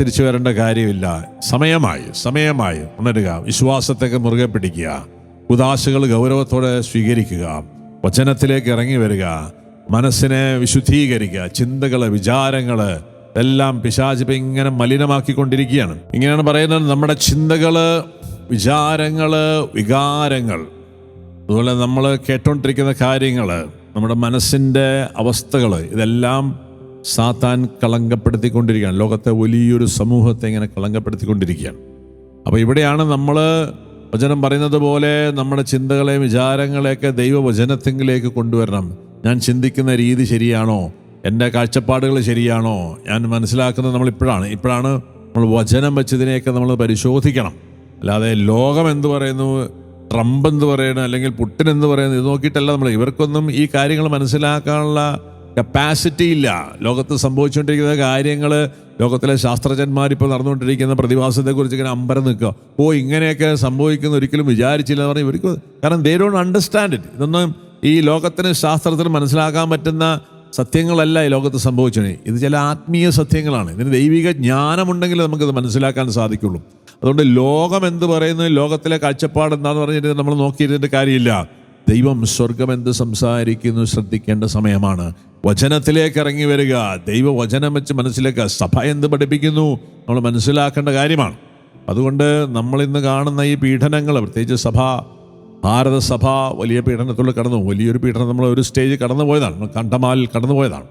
തിരിച്ചു വരേണ്ട കാര്യമില്ല. സമയമായി സമയമായി ഉണരുക. വിശ്വാസത്തേക്ക് മുറുകെ പിടിക്കുക. ഉദാശകൾ ഗൗരവത്തോടെ സ്വീകരിക്കുക. വചനത്തിലേക്ക് ഇറങ്ങി വരിക. മനസ്സിനെ വിശുദ്ധീകരിക്കുക ചിന്തകൾ വിചാരങ്ങൾ എല്ലാം പിശാചിപ്പ ഇങ്ങനെ മലിനമാക്കിക്കൊണ്ടിരിക്കുകയാണ്. ഇങ്ങനെയാണ് പറയുന്നത് നമ്മുടെ ചിന്തകൾ വിചാരങ്ങൾ വികാരങ്ങൾ അതുപോലെ നമ്മൾ കേട്ടോണ്ടിരിക്കുന്ന കാര്യങ്ങൾ നമ്മുടെ മനസ്സിന്റെ അവസ്ഥകൾ ഇതെല്ലാം സാത്താൻ കളങ്കപ്പെടുത്തിക്കൊണ്ടിരിക്കുകയാണ്. ലോകത്തെ വലിയൊരു സമൂഹത്തെ ഇങ്ങനെ കളങ്കപ്പെടുത്തിക്കൊണ്ടിരിക്കുകയാണ്. അപ്പോൾ ഇവിടെയാണ് നമ്മൾ വചനം പറയുന്നത് പോലെ നമ്മുടെ ചിന്തകളെയും വിചാരങ്ങളെയൊക്കെ ദൈവവചനത്തെങ്കിലേക്ക് കൊണ്ടുവരണം. ഞാൻ ചിന്തിക്കുന്ന രീതി ശരിയാണോ? എന്റെ കാഴ്ചപ്പാടുകൾ ശരിയാണോ? ഞാൻ മനസ്സിലാക്കുന്നത് നമ്മൾ ഇപ്പോഴാണ്. ഇപ്പോഴാണ് നമ്മൾ വചനം വെച്ചതിനെയൊക്കെ നമ്മൾ പരിശോധിക്കണം. അല്ലാതെ ലോകം എന്ത് പറയുന്നു? ട്രംപ് എന്ത് പറയുന്നു? അല്ലെങ്കിൽ പുട്ടിൻ എന്ത് പറയുന്നു? ഇത് നോക്കിയിട്ടല്ല നമ്മൾ. ഇവർക്കൊന്നും ഈ കാര്യങ്ങൾ മനസ്സിലാക്കാനുള്ള കപ്പാസിറ്റി ഇല്ല. ലോകത്ത് സംഭവിച്ചുകൊണ്ടിരിക്കുന്ന കാര്യങ്ങൾ ലോകത്തിലെ ശാസ്ത്രജ്ഞന്മാർ ഇപ്പോൾ നടന്നുകൊണ്ടിരിക്കുന്ന പ്രതിഭാസത്തെക്കുറിച്ച് ഇങ്ങനെ അമ്പരം നിൽക്കുക. ഓ ഇങ്ങനെയൊക്കെ സംഭവിക്കുന്ന. ഒരിക്കലും വിചാരിച്ചില്ല എന്ന് പറഞ്ഞാൽ ഇവർക്ക് കാരണം ദേ ഡോണ്ട് അണ്ടർസ്റ്റാൻഡ് ഇറ്റ് ഇതൊന്നും ഈ ലോകത്തിന് ശാസ്ത്രത്തിന് മനസ്സിലാക്കാൻ പറ്റുന്ന സത്യങ്ങളല്ല ഈ ലോകത്ത് സംഭവിച്ചത്. ഇത് ചില ആത്മീയ സത്യങ്ങളാണ്. ഇതിന് ദൈവിക ജ്ഞാനമുണ്ടെങ്കിൽ നമുക്കിത് മനസ്സിലാക്കാൻ സാധിക്കുള്ളൂ. അതുകൊണ്ട് ലോകം എന്ത് പറയുന്നത് ലോകത്തിലെ കാഴ്ചപ്പാട് എന്താന്ന് പറഞ്ഞിട്ട് നമ്മൾ നോക്കിയിരുന്നിട്ട് കാര്യമില്ല. ദൈവം സ്വർഗം എന്ത് സംസാരിക്കുന്നു ശ്രദ്ധിക്കേണ്ട സമയമാണ്. വചനത്തിലേക്ക് ഇറങ്ങി വരിക. ദൈവവചനം വെച്ച് മനസ്സിലാക്കുക. സഭ എന്ത് പഠിപ്പിക്കുന്നു? നമ്മൾ മനസ്സിലാക്കേണ്ട കാര്യമാണ്. അതുകൊണ്ട് നമ്മൾ ഇന്ന് കാണുന്ന ഈ പീഡനങ്ങൾ പ്രത്യേകിച്ച് സഭ ഭാരതസഭ വലിയ പീഡനത്തോട് കടന്നു വലിയൊരു പീഡനം നമ്മൾ ഒരു സ്റ്റേജ് കടന്നു പോയതാണ്. കണ്ടമാലിൽ കടന്നു പോയതാണ്.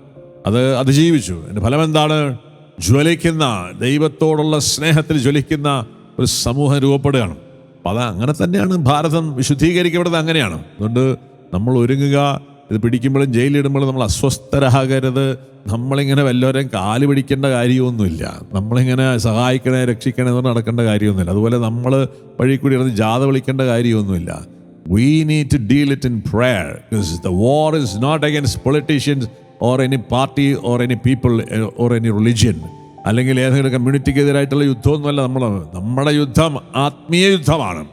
അത് അതിജീവിച്ചു. അതിന്റെ ഫലം എന്താണ് ജ്വലിക്കുന്ന ദൈവത്തോടുള്ള സ്നേഹത്തിൽ ജ്വലിക്കുന്ന ഒരു സമൂഹം രൂപപ്പെടുകയാണ്. അപ്പം അത് അങ്ങനെ തന്നെയാണ് ഭാരതം വിശുദ്ധീകരിക്കപ്പെടുന്നത് അങ്ങനെയാണ്. അതുകൊണ്ട് നമ്മൾ ഒരുങ്ങുക ഇത് പിടിക്കുമ്പോഴും ജയിലിടുമ്പോഴും നമ്മൾ അസ്വസ്ഥരാകരുത്. നമ്മളിങ്ങനെ വല്ലവരെയും കാൽ പിടിക്കേണ്ട കാര്യമൊന്നുമില്ല. നമ്മളിങ്ങനെ സഹായിക്കണേ രക്ഷിക്കണേ എന്ന് നടക്കേണ്ട കാര്യമൊന്നുമില്ല. അതുപോലെ നമ്മൾ വഴി കൂടി ഇറങ്ങി ജാഥ വിളിക്കേണ്ട കാര്യമൊന്നുമില്ല. We need to deal it in prayer the war is not against politicians or any party or any people or any religion അല്ലെങ്കിൽ ഏതെങ്കിലും കമ്മ്യൂണിറ്റിക്ക് എതിരായിട്ടുള്ള യുദ്ധമൊന്നുമല്ല നമ്മൾ നമ്മുടെ യുദ്ധം ആത്മീയ യുദ്ധമാണ്.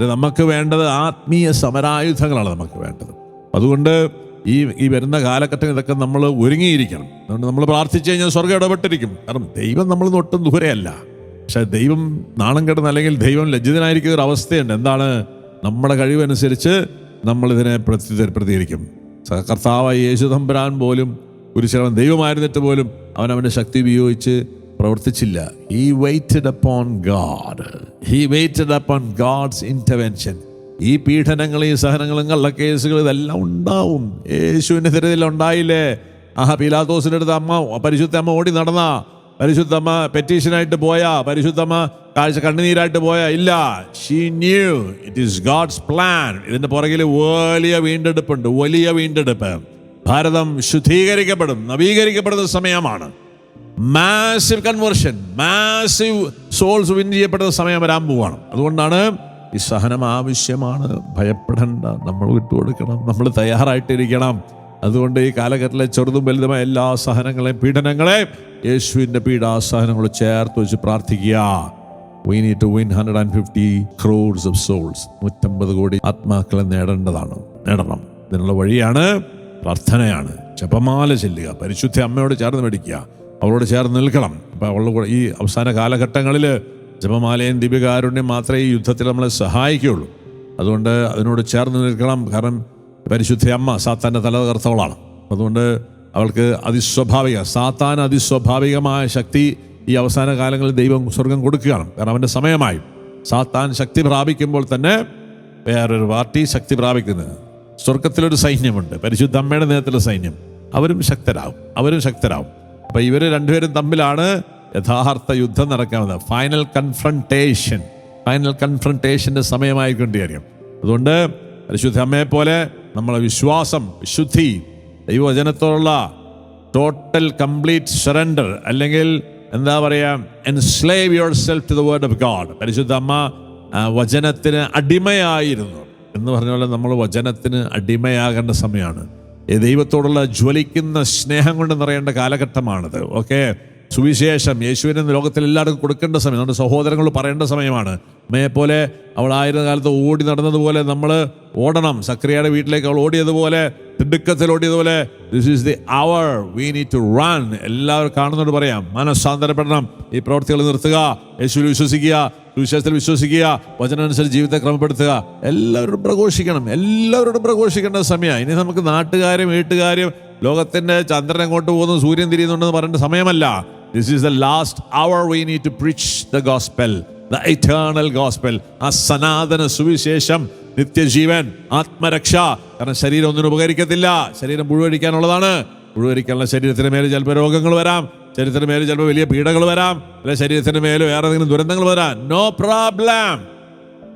നമുക്ക് വേണ്ടത് ആത്മീയ സമരായുധങ്ങളാണ് നമുക്ക് വേണ്ടത്. അതുകൊണ്ട് ഈ ഈ വരുന്ന കാലഘട്ടം ഇതൊക്കെ നമ്മൾ ഒരുങ്ങിയിരിക്കണം. അതുകൊണ്ട് നമ്മൾ പ്രാർത്ഥിച്ചു കഴിഞ്ഞാൽ സ്വർഗം ഇടപെട്ടിരിക്കും. കാരണം ദൈവം നമ്മൾ ഒട്ടും ദൂരെയല്ല. പക്ഷേ ദൈവം നാണം കെടുന്ന അല്ലെങ്കിൽ ദൈവം ലജ്ജിതനായിരിക്കുന്ന ഒരു അവസ്ഥയുണ്ട്. എന്താണ്? നമ്മുടെ കഴിവനുസരിച്ച് നമ്മളിതിനെ പ്രതി പ്രതികരിക്കും. കർത്താവായ യേശു തമ്പുരാൻ പോലും കുരിശവൻ ദൈവമായിരുന്നിട്ട് പോലും അവൻ അവന്റെ ശക്തി ഉപയോഗിച്ച് പ്രവർത്തിച്ചില്ല. He waited upon God he waited upon God's intervention ഈ പീഡനങ്ങൾ ഈ സഹനങ്ങളും കള്ളക്കേസുകൾ ഇതെല്ലാം ഉണ്ടാവും. യേശുവിന്റെ തിരതിൽ ഉണ്ടായില്ലേ? ആഹാ പീലാത്തോസിന്റെ അടുത്ത് അമ്മ പരിശുദ്ധ അമ്മ ഓടി നടന്ന. പരിശുദ്ധമ്മ പെറ്റീഷനായിട്ട് പോയാ പരിശുദ്ധമ്മ കാഴ്ച കണ്ണുനീരായിട്ട് പോയാ ഇല്ല. She knew it is God's plan ഇതിന്റെ പുറകിൽ വലിയ വീണ്ടെടുപ്പുണ്ട് വലിയ വീണ്ടെടുപ്പ്. ഭാരതം ശുദ്ധീകരിക്കപ്പെടും നവീകരിക്കപ്പെടുന്ന സമയമാണ്. Massive conversion massive souls win ചെയ്യപ്പെടുന്ന സമയം വരാൻ പോവാണ്. അതുകൊണ്ടാണ് ഈ സഹനം ആവശ്യമാണ്. ഭയപ്പെടേണ്ട നമ്മൾ വിട്ടുകൊടുക്കണം നമ്മൾ തയ്യാറായിട്ടിരിക്കണം. അതുകൊണ്ട് ഈ കാലഘട്ടത്തിലെ ചെറുതും വലുതുമായ എല്ലാ സഹനങ്ങളെയും പീഡനങ്ങളെയും യേശുവിന്റെ പീഡാസഹനങ്ങൾ ചേർത്ത് വെച്ച് പ്രാർത്ഥിക്കുക. We need to win hundred and fifty crores of souls നൂറ്റമ്പത് കോടി ആത്മാക്കളെ നേടേണ്ടതാണ്. നേടണം. ഇതിനുള്ള വഴിയാണ് പ്രാർത്ഥനയാണ്. ജപമാല ചെല്ലുക പരിശുദ്ധ അമ്മയോട് ചേർന്ന് മേടിക്കുക അവളോട് ചേർന്ന് നിൽക്കണം. അപ്പം അവളുടെ കൂടെ ഈ അവസാന കാലഘട്ടങ്ങളിൽ ജപമാലയും ദിവ്യകാരുണ്യം മാത്രമേ ഈ യുദ്ധത്തിൽ നമ്മളെ സഹായിക്കുകയുള്ളൂ. അതുകൊണ്ട് അതിനോട് ചേർന്ന് നിൽക്കണം. കാരണം പരിശുദ്ധ അമ്മ സാത്താന്റെ തല അതുകൊണ്ട് അവൾക്ക് അതിസ്വാഭാവിക സാത്താൻ അതിസ്വാഭാവികമായ ശക്തി ഈ അവസാന കാലങ്ങളിൽ ദൈവം സ്വർഗം കൊടുക്കുകയാണ്. കാരണം അവന്റെ സമയമായി സാത്താൻ ശക്തി പ്രാപിക്കുമ്പോൾ തന്നെ വേറൊരു പാർട്ടി ശക്തി പ്രാപിക്കുന്നത് സ്വർഗത്തിലൊരു സൈന്യമുണ്ട് പരിശുദ്ധ അമ്മയുടെ നേതൃത്വത്തിലുള്ള സൈന്യം. അവരും ശക്തരാകും അവരും ശക്തരാകും അപ്പോൾ ഇവർ രണ്ടുപേരും തമ്മിലാണ് യഥാർത്ഥ യുദ്ധം നടക്കാവുന്നത് ഫൈനൽ കൺഫ്രണ്ടേഷൻ ഫൈനൽ കൺഫ്രണ്ടേഷന്റെ സമയമായിക്കൊണ്ടിരിക്കും അതുകൊണ്ട് പരിശുദ്ധ അമ്മയെ പോലെ നമ്മളെ വിശ്വാസം വിശുദ്ധി ദൈവവചനത്തോടുള്ള ടോട്ടൽ കംപ്ലീറ്റ് സറണ്ടർ അല്ലെങ്കിൽ എന്താ പറയുക enslave yourself to the word of God പരിശുദ്ധ അമ്മ വചനത്തിന് അടിമയായിരുന്നു. എന്ന് പറഞ്ഞ പോലെ നമ്മൾ വചനത്തിന് അടിമയാകേണ്ട സമയമാണ്. ഈ ദൈവത്തോടുള്ള ജ്വലിക്കുന്ന സ്നേഹം കൊണ്ട് നിറയേണ്ട കാലഘട്ടമാണിത്. ഓക്കെ സുവിശേഷം യേശുവിനെ ലോകത്തിൽ എല്ലാവർക്കും കൊടുക്കേണ്ട സമയം നമ്മുടെ സഹോദരങ്ങൾ പറയേണ്ട സമയമാണ്. അമ്മയെപ്പോലെ അവൾ ആയിരുന്ന കാലത്ത് ഓടി നടന്നതുപോലെ നമ്മൾ ഓടണം. സക്രിയയുടെ വീട്ടിലേക്ക് അവൾ ഓടിയതുപോലെ തിടുക്കത്തിൽ ഓടിയതുപോലെ this is the hour we need to run എല്ലാവരും കാണുന്നോട് പറയാം മനസ്സാന്തരപ്പെടണം. ഈ പ്രവർത്തികൾ നിർത്തുക. യേശുവിൽ വിശ്വസിക്കുക. സുവിശേഷത്തിൽ വിശ്വസിക്കുക. വചനം അനുസരിച്ച് ജീവിതത്തെ ക്രമപ്പെടുത്തുക. എല്ലാവരോടും പ്രഘോഷിക്കണം. എല്ലാവരോടും പ്രഘോഷിക്കേണ്ട സമയമാണ് ഇനി നമുക്ക് നാട്ടുകാരും വീട്ടുകാരും ലോകത്തിന്റെ ചന്ദ്രൻ എങ്ങോട്ട് പോകുന്നു സൂര്യൻ തിരിയുന്നുണ്ടെന്ന് പറയേണ്ട സമയമല്ല. This is the last hour we need to preach the gospel the eternal gospel ആ സനാതന സുവിശേഷം നിത്യജീവൻ ആത്മരക്ഷ. കാരണം ശരീരം ഒന്നിനും ഉപകരിക്കത്തില്ല. ശരീരം മുഴുവടിക്കാനുള്ളതാണ് മുഴുവരിക്കാനുള്ള ശരീരത്തിന് മേലെ ചിലപ്പോൾ രോഗങ്ങൾ വരാം. ശരീരത്തിന് മേലെ ചിലപ്പോൾ വലിയ പീഡകൾ വരാം. അല്ലെ ശരീരത്തിന് മേലെ വേറെ ഏതെങ്കിലും ദുരന്തങ്ങൾ വരാം. No problem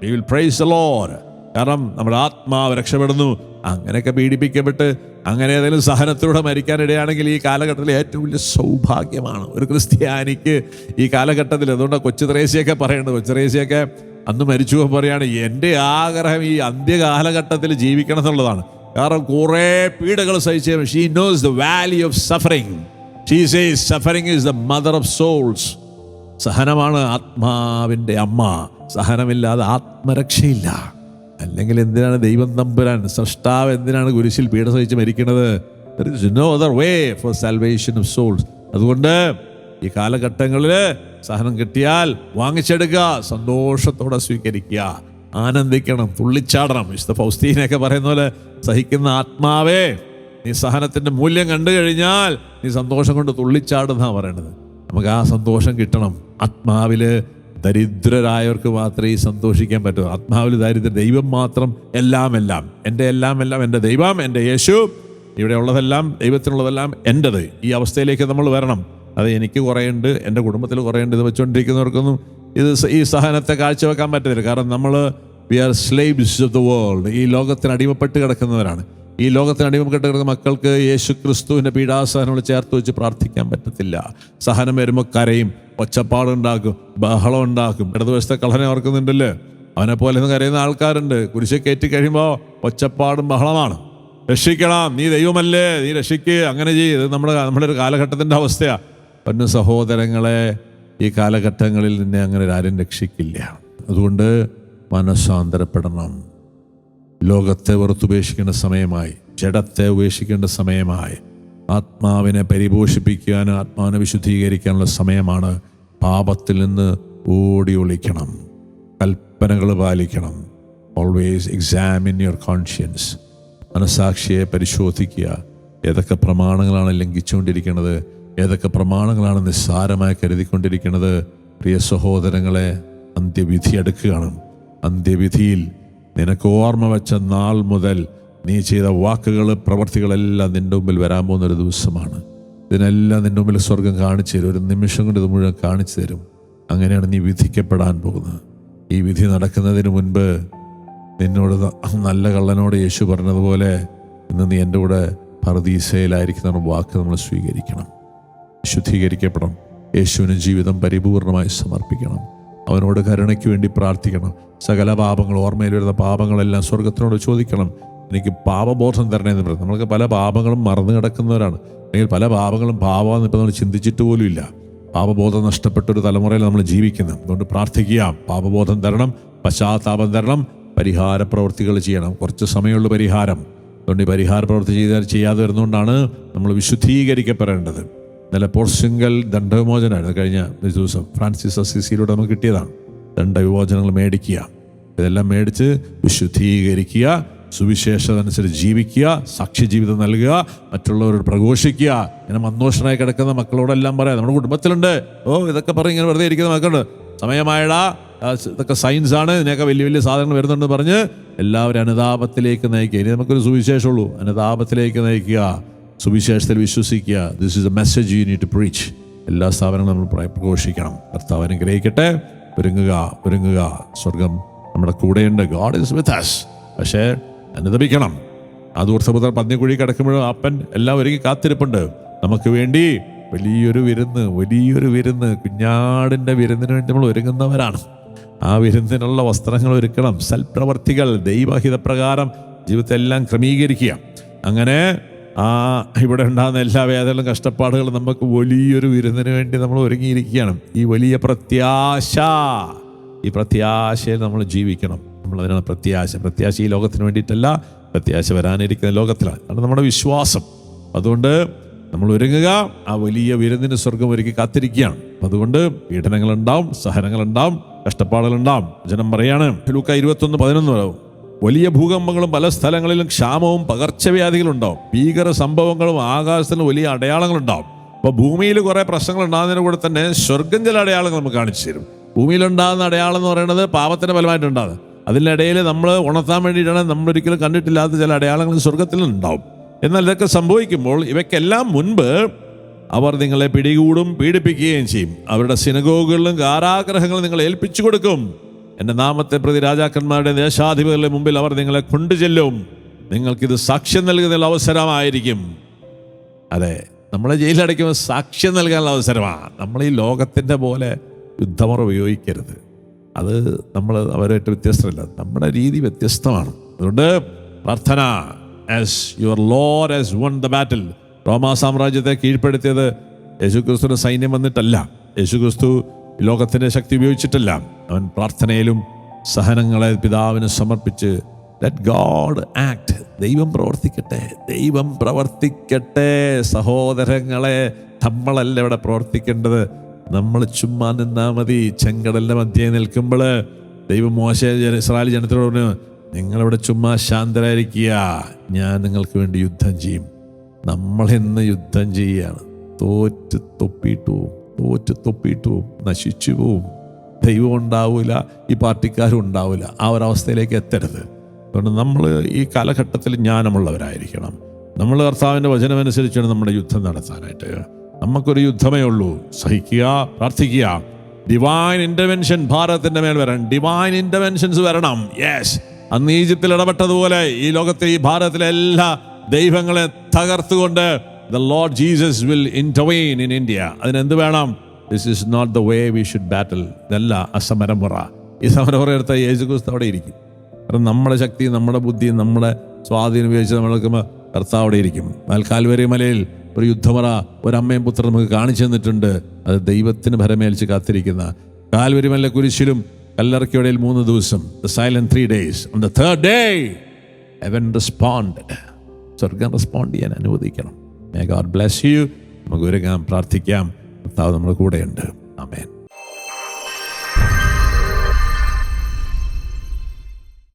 will praise Lord കാരണം നമ്മുടെ ആത്മാവ് രക്ഷപ്പെടുന്നു. അങ്ങനെയൊക്കെ പീഡിപ്പിക്കപ്പെട്ട് അങ്ങനെ ഏതെങ്കിലും സഹനത്തിലൂടെ മരിക്കാനിടയാണെങ്കിൽ ഈ കാലഘട്ടത്തിൽ ഏറ്റവും വലിയ സൗഭാഗ്യമാണ് ഒരു ക്രിസ്ത്യാനിക്ക് ഈ കാലഘട്ടത്തിൽ. അതുകൊണ്ട് കൊച്ചു ത്രേസ്യൊക്കെ പറയുന്നത് കൊച്ചു ത്രേസ്യൊക്കെ അന്ന് മരിച്ചു പറയാണ് എന്റെ ആഗ്രഹം ഈ അന്ത്യകാലഘട്ടത്തിൽ ജീവിക്കണം എന്നുള്ളതാണ്. കാരണം കുറേ പീഡകൾ സഹിച്ച she knows the valley of suffering she says suffering is the mother of souls സഹനമാണ് ആത്മാവിന്റെ അമ്മ. സഹനമില്ലാതെ ആത്മരക്ഷയില്ല. അല്ലെങ്കിൽ എന്തിനാണ് ദൈവം തമ്പുരാൻ സൃഷ്ടാവ് എന്തിനാണ് കുരിശിൽ പീഡ സഹിച്ച് മരിക്കുന്നത്? No other way for salvation of souls അതുകൊണ്ട് ഈ കാലഘട്ടങ്ങളിൽ സഹനം കിട്ടിയാൽ വാങ്ങിച്ചെടുക്കുക സന്തോഷത്തോടെ സ്വീകരിക്കുക ആനന്ദിക്കണം തുള്ളിച്ചാടണം. വിശുദ്ധ ഫൗസ്തീനൊക്കെ പറയുന്ന പോലെ സഹിക്കുന്ന ആത്മാവേ നീ സഹനത്തിന്റെ മൂല്യം കണ്ടു കഴിഞ്ഞാൽ നീ സന്തോഷം കൊണ്ട് തുള്ളിച്ചാടുന്ന പറയണത്. നമുക്ക് ആ സന്തോഷം കിട്ടണം. ആത്മാവിൽ ദരിദ്രരായവർക്ക് മാത്രമേ സന്തോഷിക്കാൻ പറ്റൂ. ആത്മാവിൽ ദരിദ്ര ദൈവം മാത്രം എല്ലാം എല്ലാം. എന്റെ എല്ലാം എല്ലാം എന്റെ ദൈവം എന്റെ യേശു. ഇവിടെ ഉള്ളതെല്ലാം ദൈവത്തിനുള്ളതെല്ലാം എന്റെത്. ഈ അവസ്ഥയിലേക്ക് നമ്മൾ വരണം. അത് എനിക്ക് കുറേയുണ്ട് എന്റെ കുടുംബത്തിൽ കുറേയുണ്ട് ഇത് വെച്ചുകൊണ്ടിരിക്കുന്നവർക്കൊന്നും ഇത് ഈ സഹനത്തെ കാഴ്ചവെക്കാൻ പറ്റത്തില്ല. കാരണം നമ്മൾ we are slaves of the world ഈ ലോകത്തിന് അടിമപ്പെട്ട് കിടക്കുന്നവരാണ്. ഈ ലോകത്തിന് അടിമപ്പെട്ട് കിടക്കുന്ന മക്കൾക്ക് യേശു ക്രിസ്തുവിന്റെ പീഡാസഹനങ്ങൾ ചേർത്ത് വെച്ച് പ്രാർത്ഥിക്കാൻ പറ്റത്തില്ല. സഹനം വരുമ്പോൾ കരയും ഒച്ചപ്പാടുണ്ടാക്കും ബഹളം ഉണ്ടാക്കും. ഇടതുവശത്തെ കളനെ ഓർക്കുന്നുണ്ടല്ലേ? അവനെ പോലെ ഒന്ന് കരയുന്ന ആൾക്കാരുണ്ട്. കുരിശെ കയറ്റി കഴിയുമ്പോൾ ഒച്ചപ്പാടും ബഹളമാണ്. രക്ഷിക്കണം നീ ദൈവമല്ലേ? നീ രക്ഷിക്ക് അങ്ങനെ ചെയ്യ്. ഇത് നമ്മുടെ നമ്മുടെ ഒരു കാലഘട്ടത്തിന്റെ അവസ്ഥയാണ് പൊന്നു സഹോദരങ്ങളെ ഈ കാലഘട്ടങ്ങളിൽ നിന്നെ അങ്ങനെ ആരും രക്ഷിക്കില്ല. അതുകൊണ്ട് മനസ്സാന്തരപ്പെടണം. ലോകത്തെ വെറുത്തുപേക്ഷിക്കേണ്ട സമയമായി ജഡത്തെ ഉപേക്ഷിക്കേണ്ട സമയമായി ആത്മാവിനെ പരിപോഷിപ്പിക്കാൻ ആത്മാവിനെ വിശുദ്ധീകരിക്കാനുള്ള സമയമാണ് പാപത്തിൽ നിന്ന് ഓടി ഒളിക്കണം. കൽപ്പനകൾ പാലിക്കണം. ഓൾവേസ് എക്സാമിൻ യുവർ കോൺഷ്യൻസ് മനസാക്ഷിയെ പരിശോധിക്കുക. ഏതൊക്കെ പ്രമാണങ്ങളാണ് ലംഘിച്ചുകൊണ്ടിരിക്കുന്നത്? ഏതൊക്കെ പ്രമാണങ്ങളാണ് നിസ്സാരമായി കരുതിക്കൊണ്ടിരിക്കുന്നത്? പ്രിയ സഹോദരങ്ങളെ അന്ത്യവിധി അടുക്കുകയാണ്. അന്ത്യവിധിയിൽ നിനക്ക് ഓർമ്മ വെച്ച നാൾ മുതൽ നീ ചെയ്ത വാക്കുകൾ പ്രവർത്തികളെല്ലാം നിന്റെ മുമ്പിൽ വരാൻ പോകുന്ന ഒരു ദിവസമാണ്. ഇതിനെല്ലാം നിന്റെ മുമ്പിൽ സ്വർഗം കാണിച്ചു തരും. ഒരു നിമിഷം കൊണ്ട് ഇത് മുഴുവൻ കാണിച്ചു തരും. അങ്ങനെയാണ് നീ വിധിക്കപ്പെടാൻ പോകുന്നത്. ഈ വിധി നടക്കുന്നതിന് മുൻപ് നിന്നോട് നല്ല കള്ളനോട് യേശു പറഞ്ഞതുപോലെ ഇന്ന് നീ എന്റെ കൂടെ പർദീസയിലായിരിക്കുന്ന വാക്ക് നമ്മൾ സ്വീകരിക്കണം. ശുദ്ധീകരിക്കപ്പെടണം. യേശുവിന് ജീവിതം പരിപൂർണമായി സമർപ്പിക്കണം. അവനോട് കരുണയ്ക്ക് വേണ്ടി പ്രാർത്ഥിക്കണം. സകല പാപങ്ങൾ ഓർമ്മയിൽ വരുന്ന പാപങ്ങളെല്ലാം സ്വർഗത്തിനോട് ചോദിക്കണം. എനിക്ക് പാപബോധം തരണേന്ന് പറയുന്നത് നമ്മൾക്ക് പല പാപങ്ങളും മറന്നു കിടക്കുന്നവരാണ്. അല്ലെങ്കിൽ പല പാപങ്ങളും പാപമെന്ന് ഇപ്പം നമ്മൾ ചിന്തിച്ചിട്ട് പോലും ഇല്ല. പാപബോധം നഷ്ടപ്പെട്ട ഒരു തലമുറയിൽ നമ്മൾ ജീവിക്കുന്നത് അതുകൊണ്ട് പ്രാർത്ഥിക്കുക. പാപബോധം തരണം പശ്ചാത്താപം തരണം പരിഹാര പ്രവൃത്തികൾ ചെയ്യണം. കുറച്ച് സമയമുള്ള പരിഹാരം. അതുകൊണ്ട് ഈ പരിഹാര പ്രവൃത്തി ചെയ്താൽ ചെയ്യാതെ വരുന്നതുകൊണ്ടാണ് നമ്മൾ വിശുദ്ധീകരിക്കപ്പെടേണ്ടത്. ഇന്നലെ പോർച്ചുഗൽ ദണ്ഡവിമോചനമായിരുന്നു. കഴിഞ്ഞ ദിവസം ഫ്രാൻസിസ് അസിസിയിലൂടെ നമുക്ക് കിട്ടിയതാണ്. ദണ്ഡവിമോചനങ്ങൾ മേടിക്കുക. ഇതെല്ലാം മേടിച്ച് വിശുദ്ധീകരിക്കുക സുവിശേഷത അനുസരിച്ച് ജീവിക്കുക സാക്ഷി ജീവിതം നൽകുക മറ്റുള്ളവരോട് പ്രഘോഷിക്കുക. ഇങ്ങനെ മന്ദോഷനായി കിടക്കുന്ന മക്കളോടെല്ലാം പറയാം. നമ്മുടെ കുടുംബത്തിലുണ്ട്. ഓ ഇതൊക്കെ പറഞ്ഞ് ഇങ്ങനെ വെറുതെ ഇരിക്കുന്ന മക്കളുണ്ട്. സമയമായടാ. ഇതൊക്കെ സയൻസ് ആണ്. ഇതിനൊക്കെ വലിയ വലിയ സാധനങ്ങൾ വരുന്നുണ്ട് പറഞ്ഞ് എല്ലാവരും അനുതാപത്തിലേക്ക് നയിക്കുക. ഇനി നമുക്കൊരു സുവിശേഷമുള്ളൂ. അനുതാപത്തിലേക്ക് നയിക്കുക. സുവിശേഷത്തിൽ വിശ്വസിക്കുക. This is a message you need to preach എല്ലാ സ്ഥാപനങ്ങളും നമ്മൾ പ്ര- പ്രഘോഷിക്കണം. കർത്താവ് അനുഗ്രഹിക്കട്ടെ. ഒരുങ്ങുക ഒരുങ്ങുക. സ്വർഗം നമ്മുടെ കൂടെയുണ്ട്. ഗോഡ് ഇസ് വിത്ത് അസ് പക്ഷേ അനുദപിക്കണം. ആ ദൂർത്തപുത്ര പന്നിക്കുഴി കിടക്കുമ്പോഴും അപ്പൻ എല്ലാം ഒരുങ്ങി കാത്തിരിപ്പുണ്ട്. നമുക്ക് വേണ്ടി വലിയൊരു വിരുന്ന് വലിയൊരു വിരുന്ന് കുഞ്ഞാടിന്റെ വിരുന്നിന് വേണ്ടി നമ്മൾ ഒരുങ്ങുന്നവരാണ്. ആ വിരുന്നിനുള്ള വസ്ത്രങ്ങൾ ഒരുക്കണം. സൽപ്രവർത്തികൾ ദൈവഹിതപ്രകാരം ജീവിതത്തെല്ലാം ക്രമീകരിക്കുക. അങ്ങനെ ആ ഇവിടെ ഉണ്ടാകുന്ന എല്ലാ വേദനകളും കഷ്ടപ്പാടുകളും നമുക്ക് വലിയൊരു വിരുന്നിന് വേണ്ടി നമ്മൾ ഒരുങ്ങിയിരിക്കുകയാണ്. ഈ വലിയ പ്രത്യാശ ഈ പ്രത്യാശയിൽ നമ്മൾ ജീവിക്കണം. നമ്മൾ അതിനാണ് പ്രത്യാശ. പ്രത്യാശ ഈ ലോകത്തിന് വേണ്ടിയിട്ടല്ല പ്രത്യാശ വരാനിരിക്കുന്ന ലോകത്തിലാണ്. അതാണ് നമ്മുടെ വിശ്വാസം. അതുകൊണ്ട് നമ്മൾ ഒരുങ്ങുക. ആ വലിയ വിരുന്നിന് സ്വർഗം ഒരുക്കി കാത്തിരിക്കുകയാണ്. അതുകൊണ്ട് പീഡനങ്ങളുണ്ടാവും സഹനങ്ങളുണ്ടാവും കഷ്ടപ്പാടുകളുണ്ടാവും. ജനം പറയാണ്. ലൂക്ക ഇരുപത്തൊന്ന് പതിനൊന്ന് വരാവും വലിയ ഭൂകമ്പങ്ങളും പല സ്ഥലങ്ങളിലും ക്ഷാമവും പകർച്ചവ്യാധികളും ഉണ്ടാവും. ഭീകര സംഭവങ്ങളും ആകാശത്തിന് വലിയ അടയാളങ്ങളുണ്ടാവും അപ്പോൾ ഭൂമിയിൽ കുറേ പ്രശ്നങ്ങൾ ഉണ്ടാകുന്നതിന് കൂടെ തന്നെ സ്വർഗം ചില അടയാളങ്ങൾ നമുക്ക് കാണിച്ചു തരും. ഭൂമിയിലുണ്ടാകുന്ന അടയാളം എന്ന് പറയുന്നത് പാപത്തിന്റെ ഫലമായിട്ടുണ്ടാകുന്നത് അതിനിടയിൽ നമ്മൾ ഉണർത്താൻ വേണ്ടിയിട്ടാണ് നമ്മൾ ഒരിക്കലും കണ്ടിട്ടില്ലാത്ത ചില അടയാളങ്ങൾ സ്വർഗത്തിൽ ഉണ്ടാവും. എന്നാൽ ഇതൊക്കെ സംഭവിക്കുമ്പോൾ ഇവയ്ക്കെല്ലാം മുൻപ് അവർ നിങ്ങളെ പിടികൂടും പീഡിപ്പിക്കുകയും ചെയ്യും. അവരുടെ സിനഗോഗുകളിലും കാരാഗ്രഹങ്ങളും നിങ്ങളെ ഏൽപ്പിച്ചു കൊടുക്കും. എന്റെ നാമത്തെ പ്രതി രാജാക്കന്മാരുടെ ദേശാധിപതികളുടെ മുമ്പിൽ അവർ നിങ്ങളെ കൊണ്ടുചെല്ലും. നിങ്ങൾക്കിത് സാക്ഷ്യം നൽകുന്ന അവസരമായിരിക്കും. അതെ നമ്മളെ ജയിലടയ്ക്കുമ്പോൾ സാക്ഷ്യം നൽകാനുള്ള അവസരമാണ്. നമ്മൾ ഈ ലോകത്തിന്റെ പോലെ യുദ്ധമുറ ഉപയോഗിക്കരുത്. അത് നമ്മൾ അവരായിട്ട് വ്യത്യസ്തമല്ല. നമ്മുടെ രീതി വ്യത്യസ്തമാണ്. അതുകൊണ്ട് പ്രാർത്ഥന. As your Lord has won the battle റോമാ സാമ്രാജ്യത്തെ കീഴ്പ്പെടുത്തിയത് യേശുക്രിസ്തുവിന്റെ സൈന്യം വന്നിട്ടല്ല. യേശുക്രിസ്തു ലോകത്തിന്റെ ശക്തി ഉപയോഗിച്ചിട്ടല്ല. അവൻ പ്രാർത്ഥനയിലും സഹനങ്ങളെ പിതാവിന് സമർപ്പിച്ച് ലെറ്റ് ഗോഡ് ആക്ട് ദൈവം പ്രവർത്തിക്കട്ടെ. ദൈവം പ്രവർത്തിക്കട്ടെ. സഹോദരങ്ങളെ നമ്മളല്ല ഇവിടെ പ്രവർത്തിക്കേണ്ടത്. നമ്മൾ ചുമ്മാ നിന്നാ മതി. ചെങ്കടലിന്റെ മധ്യേ നിൽക്കുമ്പോൾ ദൈവം മോശ ഇസ്രായേൽ ജനത്തോട് പറഞ്ഞു നിങ്ങളിവിടെ ചുമ്മാ ശാന്തരായിരിക്കുക. ഞാൻ നിങ്ങൾക്ക് വേണ്ടി യുദ്ധം ചെയ്യും. നമ്മൾ ഇന്ന് യുദ്ധം ചെയ്യുകയാണ്. തോറ്റ് തൊപ്പിയിട്ട് പോവും. തോറ്റ് തൊപ്പിയിട്ട് പോവും നശിച്ചു പോവും ദൈവം ഉണ്ടാവില്ല ഈ പാർട്ടിക്കാരും ഉണ്ടാവില്ല ആ ഒരവസ്ഥയിലേക്ക് എത്തരുത്. അതുകൊണ്ട് നമ്മൾ ഈ കാലഘട്ടത്തിൽ ജ്ഞാനമുള്ളവരായിരിക്കണം. നമ്മൾ കർത്താവിന്റെ വചനമനുസരിച്ചാണ് നമ്മുടെ യുദ്ധം നടത്താനായിട്ട്. നമുക്കൊരു യുദ്ധമേ ഉള്ളൂ. സഹിക്കുക പ്രാർത്ഥിക്കുക. ഡിവൈൻ ഇന്റർവെൻഷൻ ഭാരതത്തിന്റെ മേൽ വരണം. ഡിവൈൻ ഇന്റർവെൻഷൻസ് വരണം. യെസ് അന്ന് ഈജിപ്തിൽ ഇടപെട്ടതുപോലെ ഈ ലോകത്തെ ഈ ഭാരതത്തിലെ എല്ലാ ദൈവങ്ങളെ തകർത്തുകൊണ്ട് the Lord Jesus will intervene in India അതിനെന്ത് വേണം? This is not the way we should battle ഇതല്ല അസമരമുറ. ഈ സമരമുറ എടുത്ത യേശു ക്രിസ്തു അവിടെ ഇരിക്കും. കാരണം നമ്മുടെ ശക്തി നമ്മുടെ ബുദ്ധി നമ്മുടെ സ്വാധീനം ഉപയോഗിച്ച് നമ്മൾ നിൽക്കുമ്പോൾ കർത്താവ് അവിടെ ഇരിക്കും. എന്നാൽ കാൽവരി മലയിൽ ഒരു യുദ്ധമുറ ഒരമ്മയും പുത്രൻ നമുക്ക് കാണിച്ചു തന്നിട്ടുണ്ട്. അത് ദൈവത്തിന് ഭരമേൽച്ച് കാത്തിരിക്കുന്ന. കാൽവരി മല കുരിശിലും കല്ലറയ്ക്കോടയിൽ മൂന്ന് ദിവസം the silent three days on the third day even respond സ്വർഗം റെസ്പോണ്ട് ചെയ്യാൻ അനുവദിക്കണം. മേ ഗോഡ് ബ്ലെസ് യു നമുക്ക് ഒരുങ്ങാം പ്രാർത്ഥിക്കാം. കർത്താവ് നമ്മുടെ കൂടെയുണ്ട്. ആമേൻ.